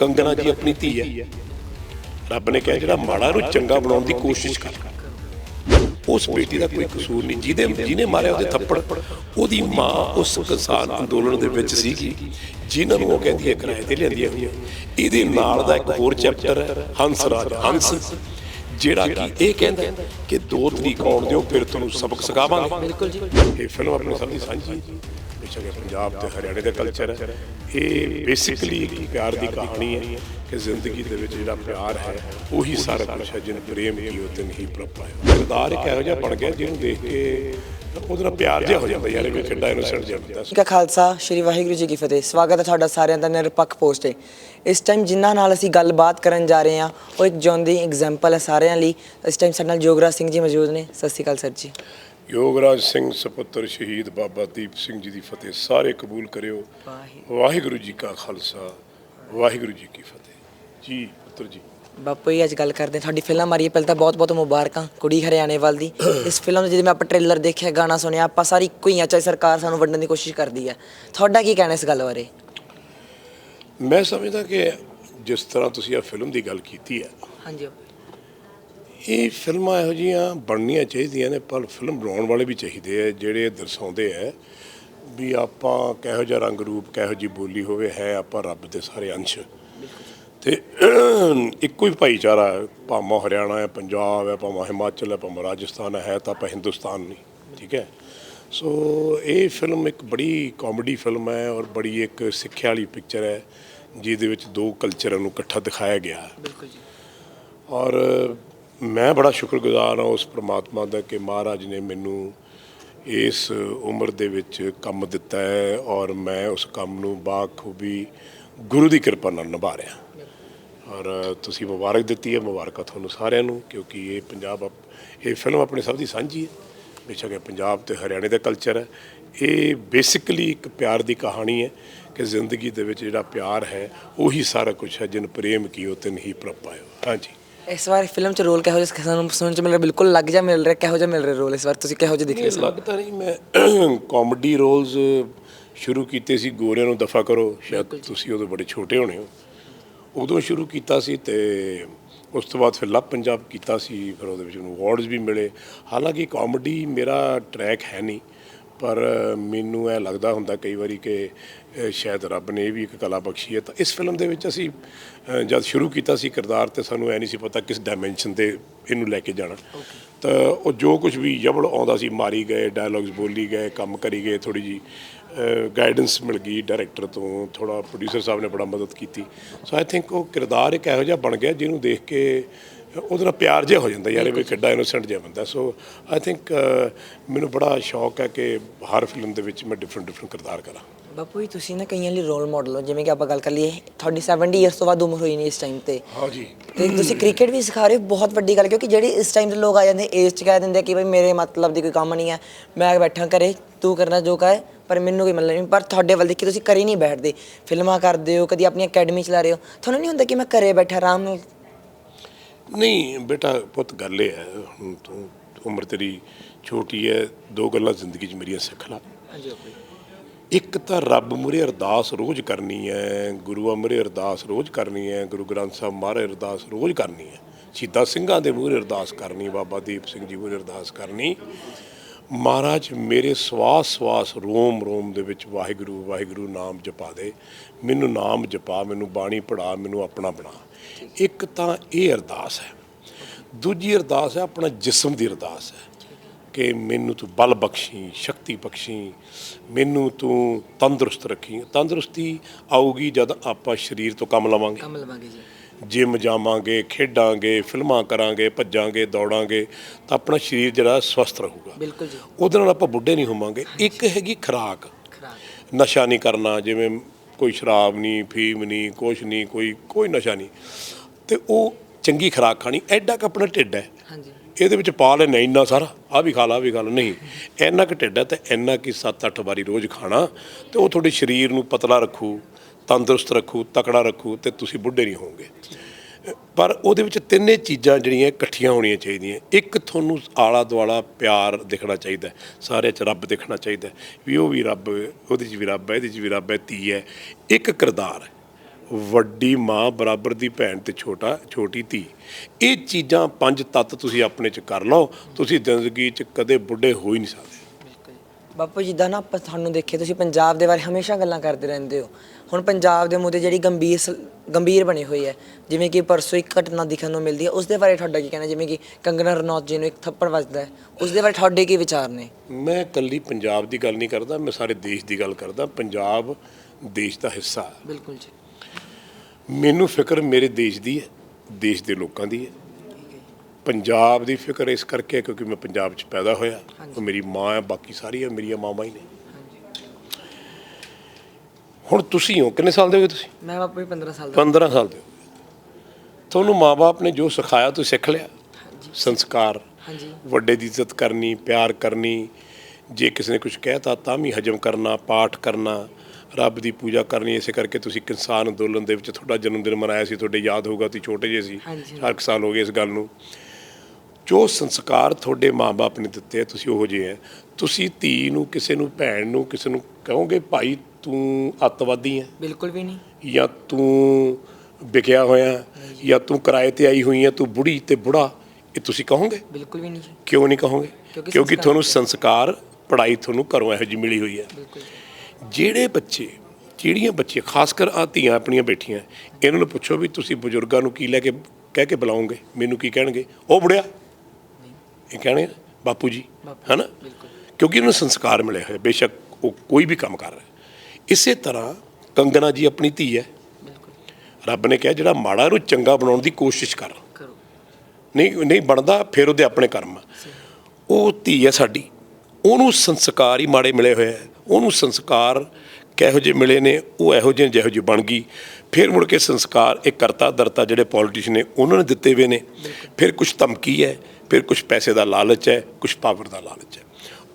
ਕੰਗਨਾ ਜੀ ਆਪਣੀ ਧੀ ਹੈ। ਰੱਬ ਨੇ ਕਿਹਾ ਜਿਹੜਾ ਮਾੜਾ ਨੂੰ ਚੰਗਾ ਬਣਾਉਣ ਦੀ ਕੋਸ਼ਿਸ਼ ਕਰ। ਉਸ ਬੇਟੀ ਦਾ ਕੋਈ ਕਸੂਰ ਨਹੀਂ। ਜਿਹਦੇ ਜਿਹਨੇ ਮਾਰਿਆ ਉਹਦੇ ਥੱਪੜ ਉਹਦੀ ਮਾਂ ਉਸ ਕਿਸਾਨ ਅੰਦੋਲਨ ਦੇ ਵਿੱਚ ਸੀਗੀ ਜਿਨ੍ਹਾਂ ਨੂੰ ਉਹ ਕਹਿੰਦੀ ਹੈ ਕਿਰਾਏ ਤੇ ਲਿਆਂਦੀਆਂ ਹੋਈਆਂ। ਇਹਦੇ ਨਾਲ ਦਾ ਇੱਕ ਹੋਰ ਚੈਪਟਰ ਹੈ ਹੰਸ ਰਾਜ ਹੰਸ ਜਿਹੜਾ ਕਿ ਇਹ ਕਹਿੰਦਾ ਕਿ ਦੋ ਤਰੀਕ ਆਉਣ ਦਿਓ ਫਿਰ ਤੁਹਾਨੂੰ ਸਬਕ ਸਿਖਾਵਾਂਗੇ। ਬਿਲਕੁਲ ਜੀ। ਇਹ ਫਿਲਮ ਆਪਣੇ ਸਭ ਦੀ ਸਾਂਝੀ ਹੈ ਬੇਸ਼ੱਕ ਪੰਜਾਬ ਤੇ ਹਰਿਆਣੇ ਦਾ ਕਲਚਰ ਹੈ, ਇਹ ਬੇਸਿਕਲੀ ਇੱਕ ਪਿਆਰ ਦੀ ਕਹਾਣੀ ਹੈ ਕਿ ਜ਼ਿੰਦਗੀ ਦੇ ਵਿੱਚ ਜਿਹੜਾ ਪਿਆਰ ਹੈ, ਉਹੀ ਸਾਰਾ ਕੁਝ ਹੈ ਜਿਨ ਪ੍ਰੇਮ ਕੀ ਉਹ ਤਿਨ ਹੀ ਪ੍ਰਭ ਪਾਇਆ ਕਿਰਦਾਰ ਇੱਕ ਇਹੋ ਜਿਹਾ ਬਣ ਗਿਆ ਜਿਹਨੂੰ ਦੇਖ ਕੇ ਉਹਦੇ ਨਾਲ ਪਿਆਰ ਜਿਹਾ ਹੋ ਜਾਂਦਾ ਯਾਰ, ਇਹ ਕਿੱਡਾ ਇਨੋਸੈਂਟ ਜਿਹਾ ਹੁੰਦਾ ਕਾ ਖਾਲਸਾ, ਸ਼੍ਰੀ ਵਾਹਿਗੁਰੂ ਜੀ ਕੀ ਫਤਿਹ। ਸਵਾਗਤ ਹੈ ਤੁਹਾਡਾ ਸਾਰਿਆਂ ਦਾ ਨਿਰਪੱਖ ਪੋਸਟ ਤੇ। ਇਸ ਟਾਈਮ ਜਿਨ੍ਹਾਂ ਨਾਲ ਅਸੀਂ ਗੱਲਬਾਤ ਕਰਨ ਜਾ ਰਹੇ ਹਾਂ, ਉਹ ਇੱਕ ਜਿਉਂਦੀ ਐਗਜ਼ਾਮਪਲ ਹੈ ਸਾਰਿਆਂ ਲਈ। ਇਸ ਟਾਈਮ ਸਾਡੇ ਨਾਲ ਜੋਗਰਾਜ ਸਿੰਘ ਜੀ ਮੌਜੂਦ ਨੇ। ਸਤਿ ਸ਼੍ਰੀ ਅਕਾਲ ਸਰ ਜੀ। ਯੋਗਰਾਜ ਸਿੰਘ ਸੁਪੁੱਤਰ ਸ਼ਹੀਦ ਬਾਬਾ ਦੀਪ ਸਿੰਘ ਜੀ ਦੀ ਫਤਿਹ ਸਾਰੇ ਕਬੂਲ ਕਰਿਓ। ਵਾਹਿਗੁਰੂ। ਜੀ ਕਾ ਖਾਲਸਾ ਵਾਹਿਗੁਰੂ ਜੀ ਕੀ ਫਤਿਹ। ਜੀ ਪੁੱਤਰ ਜੀ। ਬਾਪੂ ਜੀ ਅੱਜ ਗੱਲ ਕਰਦੇ ਤੁਹਾਡੀ ਫਿਲਮ ਆ ਰਹੀ ਹੈ ਪਹਿਲਾਂ ਤਾਂ ਬਹੁਤ ਬਹੁਤ ਮੁਬਾਰਕਾਂ ਕੁੜੀ ਹਰਿਆਣੇ ਵੱਲ ਦੀ। ਇਸ ਫਿਲਮ ਦੇ ਜਿਵੇਂ ਆਪਾਂ ਟ੍ਰੇਲਰ ਦੇਖਿਆ ਗਾਣਾ ਸੁਣਿਆ ਆਪਾਂ ਸਾਰੀ ਇੱਕੋ ਹੀ ਆ ਚਾਹੇ ਸਰਕਾਰ ਸਾਨੂੰ ਵੰਡਣ ਦੀ ਕੋਸ਼ਿਸ਼ ਕਰਦੀ ਹੈ ਤੁਹਾਡਾ ਕੀ ਕਹਿਣਾ ਇਸ ਗੱਲ ਬਾਰੇ? ਮੈਂ ਸਮਝਦਾ ਕਿ ਜਿਸ ਤਰ੍ਹਾਂ ਤੁਸੀਂ ਆ ਫਿਲਮ ਦੀ ਗੱਲ ਕੀਤੀ ਹੈ ਹਾਂਜੀ। ਇਹ ਫਿਲਮਾਂ ਇਹੋ ਜਿਹੀਆਂ ਬਣਨੀਆਂ ਚਾਹੀਦੀਆਂ ਨੇ ਪਰ ਫਿਲਮ ਬਣਾਉਣ ਵਾਲੇ ਵੀ ਚਾਹੀਦੇ ਆ ਜਿਹੜੇ ਦਰਸਾਉਂਦੇ ਆ ਵੀ ਆਪਾਂ ਕਿਹੋ ਜਿਹਾ ਰੰਗ ਰੂਪ ਕਿਹੋ ਜਿਹੀ ਬੋਲੀ ਹੋਵੇ ਹੈ ਆਪਾਂ ਰੱਬ ਦੇ ਸਾਰੇ ਅੰਸ਼। ਤੇ ਇੱਕੋ ਹੀ ਭਾਈਚਾਰਾ ਹੈ ਭਾਵੇਂ ਹਰਿਆਣਾ ਹੈ ਪੰਜਾਬ ਹੈ ਭਾਵੇਂ ਹਿਮਾਚਲ ਹੈ ਭਾਵੇਂ ਰਾਜਸਥਾਨ ਹੈ ਹੈ ਤਾਂ ਆਪਾਂ ਹਿੰਦੁਸਤਾਨ ਨਹੀਂ ਠੀਕ ਹੈ? ਸੋ ਇਹ ਫਿਲਮ ਇੱਕ ਬੜੀ ਕਾਮੇਡੀ ਫਿਲਮ ਹੈ ਔਰ ਬੜੀ ਇੱਕ ਸਿੱਖਿਆ ਵਾਲੀ ਪਿਕਚਰ ਹੈ ਜਿਹਦੇ ਵਿੱਚ ਦੋ ਕਲਚਰਾਂ ਨੂੰ ਇਕੱਠਾ ਦਿਖਾਇਆ ਗਿਆ ਹੈ। ਬਿਲਕੁਲ ਜੀ। ਔਰ ਮੈਂ ਬੜਾ ਸ਼ੁਕਰਗੁਜ਼ਾਰ ਹਾਂ ਉਸ ਪ੍ਰਮਾਤਮਾ ਦਾ ਕਿ ਮਹਾਰਾਜ ਨੇ ਮੈਨੂੰ ਇਸ ਉਮਰ ਦੇ ਵਿੱਚ ਕੰਮ ਦਿੱਤਾ ਹੈ ਔਰ ਮੈਂ ਉਸ ਕੰਮ ਨੂੰ ਬਾਖੂਬੀ ਗੁਰੂ ਦੀ ਕਿਰਪਾ ਨਾਲ ਨਿਭਾ ਰਿਹਾ ਔਰ ਤੁਸੀਂ ਮੁਬਾਰਕ ਦਿੱਤੀ ਹੈ, ਮੁਬਾਰਕਾਂ ਤੁਹਾਨੂੰ ਸਾਰਿਆਂ ਨੂੰ, ਕਿਉਂਕਿ ਇਹ ਪੰਜਾਬ ਆਪ- ਇਹ ਫਿਲਮ ਆਪਣੇ ਸਭ ਦੀ ਸਾਂਝੀ ਹੈ। ਬੇਸ਼ੱਕ ਇਹ ਪੰਜਾਬ ਤੇ ਹਰਿਆਣੇ ਦਾ ਕਲਚਰ ਹੈ। ਇਹ ਬੇਸਿਕਲੀ ਇੱਕ ਪਿਆਰ ਦੀ ਕਹਾਣੀ ਹੈ ਕਿ ਜ਼ਿੰਦਗੀ ਦੇ ਵਿੱਚ ਜਿਹੜਾ ਪਿਆਰ ਹੈ, ਉਹੀ ਸਾਰਾ ਕੁਝ ਹੈ, ਜਿਨ ਪ੍ਰੇਮ ਕੀਓ ਤਿਨ ਹੀ ਪ੍ਰਭ ਹਾਂਜੀ। ਇਸ ਵਾਰ ਫਿਲਮ ਚ ਰੋਲ ਕਿਹੋ ਜਿਹਾ ਸਾਨੂੰ ਸੁਣਨ ਚ ਮਿਲ ਰਿਹਾ? ਬਿਲਕੁਲ ਲੱਗ ਜਾ ਮਿਲ ਰਿਹਾ ਕਿਹੋ ਜਿਹਾ ਮਿਲ ਰਿਹਾ ਰੋਲ ਇਸ ਵਾਰ? ਤੁਸੀਂ ਕਿਹੋ ਜਿਹਾ ਦਿਖ ਰਹੇ ਸੀ? ਲੱਗਦਾ ਨਹੀਂ ਮੈਂ ਕਾਮੇਡੀ ਰੋਲਸ ਸ਼ੁਰੂ ਕੀਤੇ ਸੀ ਗੋਰਿਆਂ ਨੂੰ ਦਫਾ ਕਰੋ। ਸ਼ਾਇਦ ਤੁਸੀਂ ਉਦੋਂ ਬੜੇ ਛੋਟੇ ਹੋਣੇ ਹੋ। ਉਦੋਂ ਸ਼ੁਰੂ ਕੀਤਾ ਸੀ ਤੇ ਉਸ ਤੋਂ ਬਾਅਦ ਫਿਰ ਲੱਭ ਪੰਜਾਬ ਕੀਤਾ ਸੀ ਫਿਰ ਉਹਦੇ ਵਿੱਚ ਮੈਨੂੰ ਅਵਾਰਡਸ ਵੀ ਮਿਲੇ। ਹਾਲਾਂਕਿ ਕਾਮੇਡੀ ਮੇਰਾ ਟਰੈਕ ਹੈ ਨਹੀਂ। ਪਰ ਮੈਨੂੰ ਇਹ ਲੱਗਦਾ ਹੁੰਦਾ ਕਈ ਵਾਰੀ ਕਿ ਸ਼ਾਇਦ ਰੱਬ ਨੇ ਇਹ ਵੀ ਇੱਕ ਕਲਾ ਬਖਸ਼ੀ ਹੈ। ਤਾਂ ਇਸ ਫਿਲਮ ਦੇ ਵਿੱਚ ਅਸੀਂ ਜਦ ਸ਼ੁਰੂ ਕੀਤਾ ਸੀ ਕਿਰਦਾਰ ਤੇ ਸਾਨੂੰ ਐ ਨਹੀਂ ਸੀ ਪਤਾ ਕਿਸ ਡਾਈਮੈਂਸ਼ਨ ਤੇ ਇਹਨੂੰ ਲੈ ਕੇ ਜਾਣਾ। ਤਾਂ ਉਹ ਜੋ ਕੁਝ ਵੀ ਜਬਲ ਆਉਂਦਾ ਸੀ ਮਾਰੀ ਗਏ ਡਾਇਲੌਗਸ ਬੋਲੀ ਗਏ ਕੰਮ ਕਰੀ ਗਏ ਥੋੜੀ ਜੀ ਗਾਈਡੈਂਸ ਮਿਲ ਗਈ ਡਾਇਰੈਕਟਰ ਤੋਂ ਥੋੜਾ ਪ੍ਰੋਡਿਊਸਰ ਸਾਹਿਬ ਨੇ ਬੜਾ ਮਦਦ ਕੀਤੀ। ਸੋ ਆਈ ਥਿੰਕ ਉਹ ਕਿਰਦਾਰ ਇੱਕ ਇਹੋ ਜਿਹਾ ਬਣ ਗਿਆ ਜਿਹਨੂੰ ਦੇਖ ਕੇ ਉਹਦੇ ਨਾਲ ਪਿਆਰ ਜਿਹਾ ਹੋ ਜਾਂਦਾ ਯਾਰ ਇਹ ਵੀ ਕਿੱਡਾ ਇਨੋਸੈਂਟ ਜਿਹਾ ਬੰਦਾ। ਸੋ ਆਈ ਥਿੰਕ ਮੈਨੂੰ ਬੜਾ ਸ਼ੌਕ ਹੈ ਕਿ ਹਰ ਫਿਲਮ ਦੇ ਵਿੱਚ ਮੈਂ ਡਿਫਰੈਂਟ ਡਿਫਰੈਂਟ ਕਿਰਦਾਰ ਕਰਾਂ। ਬਾਪੂ ਜੀ ਤੁਸੀਂ ਨਾ ਕਈਆਂ ਲਈ ਰੋਲ ਮਾਡਲ ਹੋ ਜਿਵੇਂ ਕਿ ਆਪਾਂ ਗੱਲ ਕਰ ਲਈਏ ਤੁਹਾਡੀ 70 ਇਅਰਸ ਤੋਂ ਬਾਅਦ ਉਮਰ ਹੋਈ ਨਹੀਂ ਇਸ ਟਾਈਮ ਤੇ। ਹਾਂਜੀ ਤੇ ਤੁਸੀਂ ਕ੍ਰਿਕਟ ਵੀ ਸਿਖਾ ਰਹੇ ਹੋ ਬਹੁਤ ਵੱਡੀ ਗੱਲ ਕਿਉਂਕਿ ਜਿਹੜੀ ਇਸ ਟਾਈਮ ਦੇ ਲੋਕ ਆ ਜਾਂਦੇ ਏਜ ਚ ਕਹਿ ਦਿੰਦੇ ਕਿ ਬਈ ਮੇਰੇ ਮਤਲਬ ਦੀ ਕੋਈ ਕੰਮ ਨਹੀਂ ਹੈ ਮੈਂ ਬੈਠਾ ਘਰੇ ਤੂੰ ਕਰਨਾ ਜੋ ਕਹੇ ਪਰ ਮੈਨੂੰ ਕੋਈ ਮਤਲਬ ਨਹੀਂ। ਪਰ ਤੁਹਾਡੇ ਵੱਲ ਦੇਖੀ ਤੁਸੀਂ ਕਰੇ ਨਹੀਂ ਬੈਠਦੇ ਫਿਲਮਾਂ ਕਰਦੇ ਹੋ ਕਦੀ ਆਪਣੀ ਅਕੈਡਮੀ ਚਲਾ ਰਹੇ ਹੋ। ਤੁਹਾਨੂੰ ਨਹੀਂ ਹੁੰਦਾ ਕਿ ਮੈਂ ਘਰੇ ਬੈਠਾ ਆਰਾਮ ਨਾਲ ਨਹੀਂ ਬੇਟਾ ਪੁੱਤ ਗੱਲ ਇਹ ਹੈ ਹੁਣ ਤੂੰ ਉਮਰ ਤੇਰੀ ਛੋਟੀ ਹੈ ਦੋ ਗੱਲਾਂ ਜ਼ਿੰਦਗੀ 'ਚ ਮੇਰੀਆਂ ਸਿੱਖ ਲਾ। ਹਾਂਜੀ ਬਾਪੂ ਇੱਕ ਤਾਂ ਰੱਬ ਮੁਰੇ ਅਰਦਾਸ ਰੋਜ਼ ਕਰਨੀ ਹੈ ਗੁਰੂਆਂ ਮੁਰੇ ਅਰਦਾਸ ਰੋਜ਼ ਕਰਨੀ ਹੈ ਗੁਰੂ ਗ੍ਰੰਥ ਸਾਹਿਬ ਮਹਾਰਾਜ ਅਰਦਾਸ ਰੋਜ਼ ਕਰਨੀ ਹੈ। ਸ਼ਹੀਦਾਂ ਸਿੰਘਾਂ ਦੇ ਮੂਹਰੇ ਅਰਦਾਸ ਕਰਨੀ ਬਾਬਾ ਦੀਪ ਸਿੰਘ ਜੀ ਮੂਹਰੇ ਅਰਦਾਸ ਕਰਨੀ। ਮਹਾਰਾਜ, ਮੇਰੇ ਸਵਾਸ ਸਵਾਸ ਰੋਮ ਰੋਮ ਦੇ ਵਿੱਚ ਵਾਹਿਗੁਰੂ ਵਾਹਿਗੁਰੂ ਨਾਮ ਜਪਾ ਦੇ। ਮੈਨੂੰ ਨਾਮ ਜਪਾ, ਮੈਨੂੰ ਬਾਣੀ ਪੜਾ ਮੈਨੂੰ ਆਪਣਾ ਬਣਾ। ਇੱਕ ਤਾਂ ਇਹ ਅਰਦਾਸ ਹੈ। ਦੂਜੀ ਅਰਦਾਸ ਹੈ, ਆਪਣਾ ਜਿਸਮ ਦੀ ਅਰਦਾਸ ਹੈ ਕਿ ਮੈਨੂੰ ਤੂੰ ਬਲ ਬਖਸ਼ੀ, ਸ਼ਕਤੀ ਬਖਸ਼ੀ, ਮੈਨੂੰ ਤੂੰ ਤੰਦਰੁਸਤ ਰੱਖੀ। ਤੰਦਰੁਸਤੀ ਆਊਗੀ ਜਦ ਆਪਾਂ ਸਰੀਰ ਤੋਂ ਕੰਮ ਲਵਾਂਗੇ। ਕੰਮ ਲਵਾਂਗੇ ਜੀ। ਜਿਮ ਜਾਵਾਂਗੇ ਖੇਡਾਂਗੇ ਫਿਲਮਾਂ ਕਰਾਂਗੇ ਭੱਜਾਂਗੇ ਦੌੜਾਂਗੇ ਤਾਂ ਆਪਣਾ ਸਰੀਰ ਜਿਹੜਾ ਸਵਸਥ ਰਹੂਗਾ। ਬਿਲਕੁਲ ਜੀ। ਉਹਦੇ ਨਾਲ ਆਪਾਂ ਬੁੱਢੇ ਨਹੀਂ ਹੋਵਾਂਗੇ। ਇੱਕ ਹੈਗੀ ਖੁਰਾਕ। ਨਸ਼ਾ ਨਹੀਂ ਕਰਨਾ ਜਿਵੇਂ ਕੋਈ ਸ਼ਰਾਬ ਨਹੀਂ ਫੀਮ ਨਹੀਂ ਕੁਛ ਨਹੀਂ ਕੋਈ ਕੋਈ ਨਸ਼ਾ ਨਹੀਂ। ਤੇ ਉਹ ਚੰਗੀ ਖੁਰਾਕ ਖਾਣੀ ਐਡਾ ਕੁ ਆਪਣਾ ਢਿੱਡ ਹੈ। ਹਾਂਜੀ। ਇਹਦੇ ਵਿੱਚ ਪਾ ਲੈਣਾ ਇੰਨਾ ਸਾਰਾ ਆ ਵੀ ਖਾ ਲਾ ਆਹ ਵੀ ਖਾ ਲਾ। ਨਹੀਂ ਇੰਨਾ ਕੁ ਢਿੱਡ ਹੈ ਤੇ ਇੰਨਾ ਕਿ 7-8 ਵਾਰੀ ਰੋਜ਼ ਖਾਣਾ ਤੇ ਉਹ ਤੁਹਾਡੇ ਸਰੀਰ ਨੂੰ ਪਤਲਾ ਰੱਖੂ। ਤੰਦਰੁਸਤ ਰੱਖੂ, ਤਕੜਾ ਰੱਖੂ ਤੇ ਤੁਸੀਂ ਬੁੱਢੇ ਨਹੀਂ ਹੋਵੋਗੇ। ਪਰ ਉਹਦੇ ਵਿੱਚ ਤਿੰਨੇ ਚੀਜ਼ਾਂ ਜਿਹੜੀਆਂ ਇਕੱਠੀਆਂ ਹੋਣੀਆਂ ਚਾਹੀਦੀਆਂ। ਇੱਕ ਤੁਹਾਨੂੰ ਆਲਾ ਦੁਆਲਾ ਪਿਆਰ ਦਿਖਣਾ ਚਾਹੀਦਾ ਹੈ। ਸਾਰਿਆਂ 'ਚ ਰੱਬ ਦਿਖਣਾ ਚਾਹੀਦਾ ਵੀ ਉਹ ਵੀ ਰੱਬ, ਉਹਦੇ 'ਚ ਵੀ ਰੱਬ ਹੈ, ਇਹਦੇ 'ਚ ਵੀ ਰੱਬ ਹੈ, ਧੀ ਹੈ। ਇੱਕ ਕਿਰਦਾਰ ਵੱਡੀ ਮਾਂ ਬਰਾਬਰ ਦੀ ਭੈਣ ਤੇ ਛੋਟਾ, ਛੋਟੀ ਧੀ। ਇਹ ਚੀਜ਼ਾਂ ਪੰਜ ਤੱਤ ਤੁਸੀਂ ਆਪਣੇ ਚ ਕਰ ਲਓ, ਤੁਸੀਂ ਜ਼ਿੰਦਗੀ ਚ ਕਦੇ ਬੁੱਢੇ ਹੋ ਹੀ ਨਹੀਂ ਸਕਦੇ। ਬਾਪੂ, ਜਿੱਦਾਂ ਨਾ ਆਪਾਂ ਤੁਹਾਨੂੰ ਦੇਖੇ ਤੁਸੀਂ ਪੰਜਾਬ ਦੇ ਬਾਰੇ ਹਮੇਸ਼ਾ ਗੱਲਾਂ ਕਰਦੇ ਰਹਿੰਦੇ ਹੋ। ਹੁਣ ਪੰਜਾਬ ਦੇ ਮੁੱਦੇ ਜਿਹੜੀ ਗੰਭੀਰ ਸ- ਗੰਭੀਰ ਬਣੀ ਹੋਈ ਹੈ ਜਿਵੇਂ ਕਿ ਪਰਸੋਂ ਇੱਕ ਘਟਨਾ ਦਿਖਣ ਨੂੰ ਮਿਲਦੀ ਹੈ ਉਸ ਦੇ ਬਾਰੇ ਤੁਹਾਡਾ ਕੀ ਕਹਿਣਾ ਜਿਵੇਂ ਕਿ ਕੰਗਨਾ ਰਣੌਤ ਜੀ ਨੂੰ ਇੱਕ ਥੱਪੜ ਵੱਜਦਾ ਹੈ ਉਸ ਦੇ ਬਾਰੇ ਤੁਹਾਡੇ ਕੀ ਵਿਚਾਰ ਨੇ? ਮੈਂ ਇਕੱਲੀ ਪੰਜਾਬ ਦੀ ਗੱਲ ਨਹੀਂ ਕਰਦਾ ਮੈਂ ਸਾਰੇ ਦੇਸ਼ ਦੀ ਗੱਲ ਕਰਦਾ ਪੰਜਾਬ ਦੇਸ਼ ਦਾ ਹਿੱਸਾ ਹੈ। ਬਿਲਕੁਲ ਜੀ। ਮੈਨੂੰ ਫਿਕਰ ਮੇਰੇ ਦੇਸ਼ ਦੀ ਹੈ ਦੇਸ਼ ਦੇ ਲੋਕਾਂ ਦੀ ਹੈ। ਪੰਜਾਬ ਦੀ ਫਿਕਰ ਇਸ ਕਰਕੇ ਹੈ ਕਿਉਂਕਿ ਮੈਂ ਪੰਜਾਬ 'ਚ ਪੈਦਾ ਹੋਇਆ ਉਹ ਮੇਰੀ ਮਾਂ ਹੈ ਬਾਕੀ ਸਾਰੀਆਂ ਮੇਰੀਆਂ ਮਾਵਾਂ ਹੀ ਨੇ। ਹੁਣ ਤੁਸੀਂ ਹੋ? ਕਿੰਨੇ ਸਾਲ ਦੇ ਹੋ ਤੁਸੀਂ? ਮੈਂ ਬਾਪੂ ਜੀ 15 ਸਾਲ ਦਾ। 15 ਸਾਲ ਦੇ ਹੋ ਤੁਹਾਨੂੰ ਮਾਪੇ ਨੇ ਜੋ ਸਿਖਾਇਆ ਤੁਸੀਂ ਸਿੱਖ ਲਿਆ? ਸੰਸਕਾਰ। ਹਾਂਜੀ। ਵੱਡੇ ਦੀ ਇੱਜ਼ਤ ਕਰਨੀ ਪਿਆਰ ਕਰਨੀ ਜੇ ਕਿਸੇ ਨੇ ਕੁਝ ਕਹਿਤਾ ਤਾਂ ਵੀ ਹਜਮ ਕਰਨਾ ਪਾਠ ਕਰਨਾ ਰੱਬ ਦੀ ਪੂਜਾ ਕਰਨੀ ਇਸੇ ਕਰਕੇ ਤੁਸੀਂ ਕਿਸਾਨ ਅੰਦੋਲਨ ਦੇ ਵਿੱਚ ਤੁਹਾਡਾ ਜਨਮ ਦਿਨ ਮਨਾਇਆ ਸੀ ਤੁਹਾਡੇ ਯਾਦ ਹੋਊਗਾ ਤੁਸੀਂ ਛੋਟੇ ਜਿਹੇ ਸੀ। ਹਾਂਜੀ। ਹਰ ਸਾਲ ਹੋ ਗਏ ਇਸ ਗੱਲ ਨੂੰ। ਜੋ ਸੰਸਕਾਰ ਤੁਹਾਡੇ ਮਾਪੇ ਨੇ ਦਿੱਤੇ ਆ, ਤੁਸੀਂ ਉਹੋ ਜਿਹੇ ਹੈ ਤੁਸੀਂ ਧੀ ਨੂੰ ਕਿਸੇ ਨੂੰ ਭੈਣ ਨੂੰ ਕਿਸੇ ਨੂੰ ਕਹੋਗੇ ਭਾਈ ਤੂੰ ਅੱਤਵਾਦੀ ਹੈ ਬਿਲਕੁਲ ਵੀ ਨਹੀਂ। ਜਾਂ ਤੂੰ ਵਿਕਿਆ ਹੋਇਆ ਜਾਂ ਤੂੰ ਕਿਰਾਏ ਤੇ ਆਈ ਹੋਈ ਹੈ ਤੂੰ ਬੁੜੀ ਤੇ ਬੁੜਾ ਇਹ ਤੁਸੀਂ ਕਹੋਗੇ? ਬਿਲਕੁਲ ਵੀ ਨਹੀਂ ਜੀ। ਕਿਉਂ ਨਹੀਂ ਕਹੋਗੇ? ਕਿਉਂਕਿ ਤੁਹਾਨੂੰ ਸੰਸਕਾਰ ਪੜ੍ਹਾਈ ਤੁਹਾਨੂੰ ਘਰੋਂ ਇਹੋ ਜਿਹੀ ਮਿਲੀ ਹੋਈ ਹੈ ਬਿਲਕੁਲ ਜਿਹੜੇ ਬੱਚੇ ਜਿਹੜੀਆਂ ਬੱਚੇ ਖਾਸ ਕਰ ਆ ਧੀਆਂ ਆਪਣੀਆਂ ਬੈਠੀਆਂ ਇਹਨਾਂ ਨੂੰ ਪੁੱਛੋ ਵੀ ਤੁਸੀਂ ਬਜ਼ੁਰਗਾਂ ਨੂੰ ਕੀ ਲੈ ਕੇ ਕਹਿ ਕੇ ਬੁਲਾਓਗੇ? ਮੈਨੂੰ ਕੀ ਕਹਿਣਗੇ? ਉਹ ਬੁੜਿਆ? ਇਹ ਕਹਿਣਗੇ ਬਾਪੂ ਜੀ ਬਾਪੂ, ਹਨਾ? ਬਿਲਕੁਲ। ਕਿਉਂਕਿ ਇਹਨਾਂ ਨੂੰ ਸੰਸਕਾਰ ਮਿਲੇ ਹੋਏ ਬੇਸ਼ੱਕ ਉਹ ਕੋਈ ਵੀ ਕੰਮ ਕਰ ਰਿਹਾ। ਇਸੇ ਤਰ੍ਹਾਂ ਕੰਗਨਾ ਜੀ ਆਪਣੀ ਧੀ ਹੈ। ਰੱਬ ਨੇ ਕਿਹਾ ਜਿਹੜਾ ਮਾੜਾ ਨੂੰ ਚੰਗਾ ਬਣਾਉਣ ਦੀ ਕੋਸ਼ਿਸ਼ ਕਰ। ਨਹੀਂ ਨਹੀਂ ਬਣਦਾ ਫਿਰ ਉਹਦੇ ਆਪਣੇ ਕਰਮ। ਉਹ ਧੀ ਹੈ ਸਾਡੀ। ਉਹਨੂੰ ਸੰਸਕਾਰ ਹੀ ਮਾੜੇ ਮਿਲੇ ਹੋਏ ਆ। ਉਹਨੂੰ ਸੰਸਕਾਰ ਕਿਹੋ ਜਿਹੇ ਮਿਲੇ ਨੇ ਉਹ ਇਹੋ ਜਿਹੇ ਜਿਹੋ ਜਿਹੀ ਬਣ ਗਈ। ਫਿਰ ਮੁੜ ਕੇ ਸੰਸਕਾਰ ਇੱਕ ਕਰਤਾ ਦਰਤਾ ਜਿਹੜੇ ਪੋਲੀਟੀਸ਼ਨ ਨੇ ਉਹਨਾਂ ਨੇ ਦਿੱਤੇ ਹੋਏ ਨੇ। ਫਿਰ ਕੁਝ ਧਮਕੀ ਹੈ ਫਿਰ ਕੁਝ ਪੈਸੇ ਦਾ ਲਾਲਚ ਹੈ ਕੁਝ ਪਾਵਰ ਦਾ ਲਾਲਚ ਹੈ।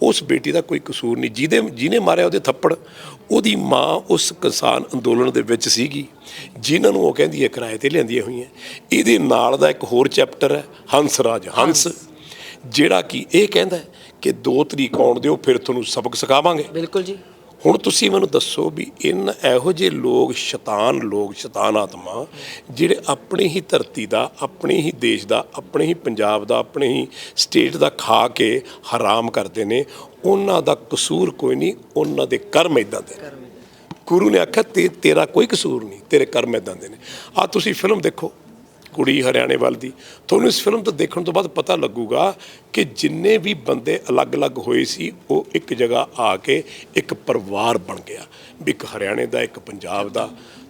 ਉਸ ਬੇਟੀ ਦਾ ਕੋਈ ਕਸੂਰ ਨਹੀਂ। ਜਿਹਦੇ ਜਿਹਨੇ ਮਾਰਿਆ ਉਹਦੇ ਥੱਪੜ ਉਹਦੀ ਮਾਂ ਉਸ ਕਿਸਾਨ ਅੰਦੋਲਨ ਦੇ ਵਿੱਚ ਸੀਗੀ ਜਿਨ੍ਹਾਂ ਨੂੰ ਉਹ ਕਹਿੰਦੀ ਹੈ ਕਿਰਾਏ ਤੇ ਲਿਆਂਦੀਆਂ ਹੋਈਆਂ। ਇਹਦੇ ਨਾਲ ਦਾ ਇੱਕ ਹੋਰ ਚੈਪਟਰ ਹੈ ਹੰਸ ਰਾਜ। ਹੰਸ ਜਿਹੜਾ ਕਿ ਇਹ ਕਹਿੰਦਾ ਕਿ 2 ਤਰੀਕ ਆਉਣ ਦਿਓ ਫਿਰ ਤੁਹਾਨੂੰ ਸਬਕ ਸਿਖਾਵਾਂਗੇ। ਬਿਲਕੁਲ ਜੀ। ਹੁਣ ਤੁਸੀਂ ਮੈਨੂੰ ਦੱਸੋ ਵੀ ਇਨ ਇਹੋ ਜਿਹੇ ਲੋਕ, ਸ਼ੈਤਾਨ ਲੋਕ, ਸ਼ੈਤਾਨ ਆਤਮਾ, ਜਿਹੜੇ ਆਪਣੀ ਹੀ ਧਰਤੀ ਦਾ, ਆਪਣੇ ਹੀ ਦੇਸ਼ ਦਾ, ਆਪਣੇ ਹੀ ਪੰਜਾਬ ਦਾ, ਆਪਣੇ ਹੀ ਸਟੇਟ ਦਾ ਖਾ ਕੇ ਹਰਾਮ ਕਰਦੇ ਨੇ, ਉਹਨਾਂ ਦਾ ਕਸੂਰ ਕੋਈ ਨਹੀਂ, ਉਹਨਾਂ ਦੇ ਕਰਮ ਇਦਾਂ ਦੇ ਨੇ। ਗੁਰੂ ਨੇ ਆਖਿਆ, ਤੇ ਤੇਰਾ ਕੋਈ ਕਸੂਰ ਨਹੀਂ, ਤੇਰੇ ਕਰਮ ਇਦਾਂ ਦੇ ਨੇ ਆ ਤੁਸੀਂ ਫਿਲਮ ਦੇਖੋ ਕੁੜੀ ਹਰਿਆਣੇ ਵੱਲ ਦੀ। ਤੁਹਾਨੂੰ ਇਸ ਫਿਲਮ ਤੋਂ ਦੇਖਣ ਤੋਂ ਬਾਅਦ ਪਤਾ ਲੱਗੂਗਾ ਕਿ ਜਿੰਨੇ ਵੀ ਬੰਦੇ ਅਲੱਗ-ਅਲੱਗ ਹੋਏ ਸੀ ਉਹ ਇੱਕ ਜਗ੍ਹਾ ਆ ਕੇ ਇੱਕ ਪਰਿਵਾਰ ਬਣ ਗਿਆ। ਵੀ ਇੱਕ ਹਰਿਆਣੇ ਦਾ ਇੱਕ ਪੰਜਾਬ ਦਾ।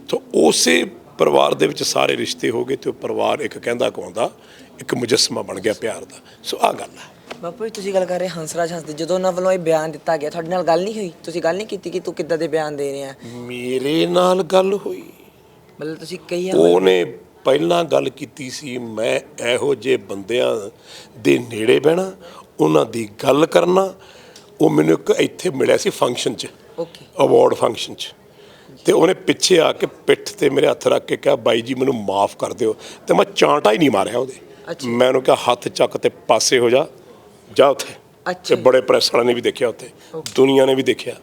ਤਾਂ ਉਸੇ ਪਰਿਵਾਰ ਦੇ ਵਿੱਚ ਸਾਰੇ ਰਿਸ਼ਤੇ ਹੋ ਗਏ ਤੇ ਉਹ ਪਰਿਵਾਰ ਇੱਕ ਕਹਿੰਦਾ ਕਹਾਉਂਦਾ ਇੱਕ ਮੁਜੱਸਮਾ ਬਣ ਗਿਆ ਪਿਆਰ ਦਾ। ਸੋ ਆ ਗੱਲ ਹੈ ਬਾਪੂ ਜੀ ਤੁਸੀਂ ਗੱਲ ਕਰ ਰਹੇ ਹੰਸਰਾਜ ਹੰਸ ਦੀ। ਜਦੋਂ ਉਹਨਾਂ ਵੱਲੋਂ ਇਹ ਬਿਆਨ ਦਿੱਤਾ ਗਿਆ ਤੁਹਾਡੇ ਨਾਲ ਗੱਲ ਨਹੀਂ ਹੋਈ? ਤੁਸੀਂ ਗੱਲ ਨਹੀਂ ਕੀਤੀ ਕਿ ਤੂੰ ਕਿੱਦਾਂ ਦੇ ਬਿਆਨ ਦੇ ਰਿਹਾ? ਮੇਰੇ ਨਾਲ ਗੱਲ ਹੋਈ। ਮਤਲਬ ਤੁਸੀਂ ਕਈ ਆ ਉਹਨੇ ਪਹਿਲਾਂ ਗੱਲ ਕੀਤੀ ਸੀ ਮੈਂ ਇਹੋ ਜਿਹੇ ਬੰਦਿਆਂ ਦੇ ਨੇੜੇ ਬਹਿਣਾ ਉਹਨਾਂ ਦੀ ਗੱਲ ਕਰਨਾ ਉਹ ਮੈਨੂੰ ਇੱਕ ਇੱਥੇ ਮਿਲਿਆ ਸੀ ਫੰਕਸ਼ਨ 'ਚ ਓਕੇ ਅਵਾਰਡ ਫੰਕਸ਼ਨ 'ਚ। ਤੇ ਉਹਨੇ ਪਿੱਛੇ ਆ ਕੇ ਪਿੱਠ ਤੇ ਮੇਰੇ ਹੱਥ ਰੱਖ ਕੇ ਕਿਹਾ ਬਾਈ ਜੀ ਮੈਨੂੰ ਮਾਫ ਕਰ ਦਿਓ। ਤੇ ਮੈਂ ਚਾਂਟਾ ਹੀ ਨਹੀਂ ਮਾਰਿਆ ਉਹਦੇ। ਮੈਂ ਉਹਨੂੰ ਕਿਹਾ ਹੱਥ ਚੱਕ ਤੇ ਪਾਸੇ ਹੋ ਜਾ ਜਾ ਉੱਥੇ। ਅੱਛਾ। ਤੇ ਬੜੇ ਪ੍ਰੈਸ ਵਾਲਿਆਂ ਨੇ ਵੀ ਦੇਖਿਆ ਉੱਥੇ। ਦੁਨੀਆ ਨੇ ਵੀ ਦੇਖਿਆ।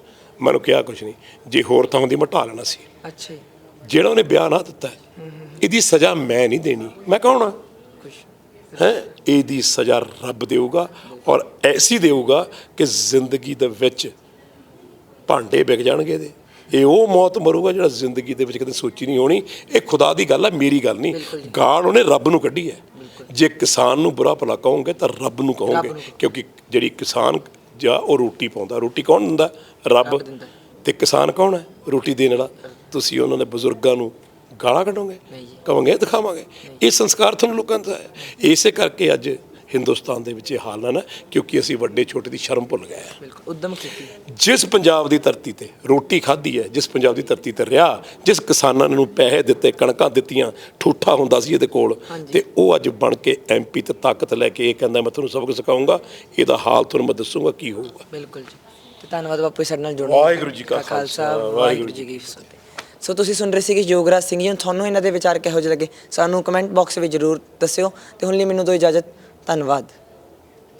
ਮੈਨੂੰ ਕਿਹਾ ਕੁਝ ਨਹੀਂ। ਜੇ ਹੋਰ ਤਾਂ ਹੁੰਦੀ ਮੈਂ ਢਾ ਲੈਣਾ ਸੀ। ਅੱਛਾ ਜਿਹੜਾ ਉਹਨੇ ਬਿਆਨ ਆ ਦਿੱਤਾ ਇਹਦੀ ਸਜ਼ਾ ਮੈਂ ਨਹੀਂ ਦੇਣੀ। ਮੈਂ ਕੌਣ ਆ? ਹੈ? ਇਹਦੀ ਸਜ਼ਾ ਰੱਬ ਦੇਊਗਾ ਔਰ ਐਸੀ ਦੇਊਗਾ ਕਿ ਜ਼ਿੰਦਗੀ ਦੇ ਵਿੱਚ ਭਾਂਡੇ ਵਿਕ ਜਾਣਗੇ ਇਹਦੇ। ਇਹ ਉਹ ਮੌਤ ਮਰੂਗਾ ਜਿਹੜਾ ਜ਼ਿੰਦਗੀ ਦੇ ਵਿੱਚ ਕਦੇ ਸੋਚੀ ਨਹੀਂ ਹੋਣੀ। ਇਹ ਖੁਦਾ ਦੀ ਗੱਲ ਹੈ ਮੇਰੀ ਗੱਲ ਨਹੀਂ। ਗਾਲ ਉਹਨੇ ਰੱਬ ਨੂੰ ਕੱਢੀ ਹੈ। ਜੇ ਕਿਸਾਨ ਨੂੰ ਬੁਰਾ ਭਲਾ ਕਹੋਗੇ ਤਾਂ ਰੱਬ ਨੂੰ ਕਹੋਗੇ ਕਿਉਂਕਿ ਜਿਹੜੀ ਕਿਸਾਨ ਜਾਂ ਉਹ ਰੋਟੀ ਪਾਉਂਦਾ ਰੋਟੀ ਕੌਣ ਦਿੰਦਾ? ਰੱਬ। ਤੇ ਕਿਸਾਨ ਕੌਣ ਹੈ? ਰੋਟੀ ਦੇਣ ਵਾਲਾ। ਤੁਸੀਂ ਉਹਨਾਂ ਦੇ ਬਜ਼ੁਰਗਾਂ ਨੂੰ ਗਾਲਾਂ ਕੱਢੋਗੇ। ਕਹਾਂਗੇ ਦਿਖਾਵਾਂਗੇ? ਇਹ ਸੰਸਕਾਰ ਤੁਹਾਨੂੰ ਲੋਕਾਂ ਦਾ ਹੈ। ਇਸੇ ਕਰਕੇ ਅੱਜ ਹਿੰਦੁਸਤਾਨ ਦੇ ਵਿੱਚ ਇਹ ਹਾਲ ਹੈ ਨਾ ਕਿਉਂਕਿ ਅਸੀਂ ਵੱਡੇ ਛੋਟੇ ਦੀ ਸ਼ਰਮ ਭੁੱਲ ਗਏ ਹਾਂ ਬਿਲਕੁਲ ਉਦਮ ਕੀਤੀ। ਜਿਸ ਪੰਜਾਬ ਦੀ ਧਰਤੀ ਤੇ ਰੋਟੀ ਖਾਧੀ ਹੈ ਜਿਸ ਪੰਜਾਬ ਦੀ ਧਰਤੀ ਤੇ ਰਿਹਾ ਜਿਸ ਕਿਸਾਨਾਂ ਨੂੰ ਪੈਸੇ ਦਿੱਤੇ ਕਣਕਾਂ ਦਿੱਤੀਆਂ ਠੂਠਾ ਹੁੰਦਾ ਸੀ ਇਹਦੇ ਕੋਲ ਤੇ ਉਹ ਅੱਜ ਬਣ ਕੇ ਐਮਪੀ ਤੇ ਤਾਕਤ ਲੈ ਕੇ ਇਹ ਕਹਿੰਦਾ ਮੈਂ ਤੁਹਾਨੂੰ ਸਬਕ ਸਿਖਾਉਂਗਾ ਇਹਦਾ ਹਾਲ ਤੁਹਾਨੂੰ ਮੈਂ ਦੱਸੂਗਾ ਕੀ ਹੋਊਗਾ। ਬਿਲਕੁਲ ਜੀ। ਤੇ ਧੰਨਵਾਦ ਬਾਪੂ ਜੀ ਸਾਡੇ ਨਾਲ ਜੁੜਨ। ਵਾਹਿਗੁਰੂ ਜੀ ਕਾ ਖਾਲਸਾ, ਵਾਹਿਗੁਰੂ ਜੀ ਕੀ ਫਤਿਹ। ਸੋ ਤੁਸੀਂ ਸੁਣ ਰਹੇ ਸੀ ਕਿ ਯੋਗਰਾਜ ਸਿੰਘ ਜੀ ਨੂੰ ਤੁਹਾਨੂੰ ਇਹਨਾਂ ਦੇ ਵਿਚਾਰ ਕਿਹੋ ਜਿਹੇ ਲੱਗੇ? ਸਾਨੂੰ ਕਮੈਂਟ ਬਾਕਸ ਵਿੱਚ ਜਰੂਰ ਦੱਸਿਓ ਤੇ ਹੁਣ ਲਈ ਮੈਨੂੰ ਦੋ ਇਜਾਜ਼ਤ। ਧੰਨਵਾਦ।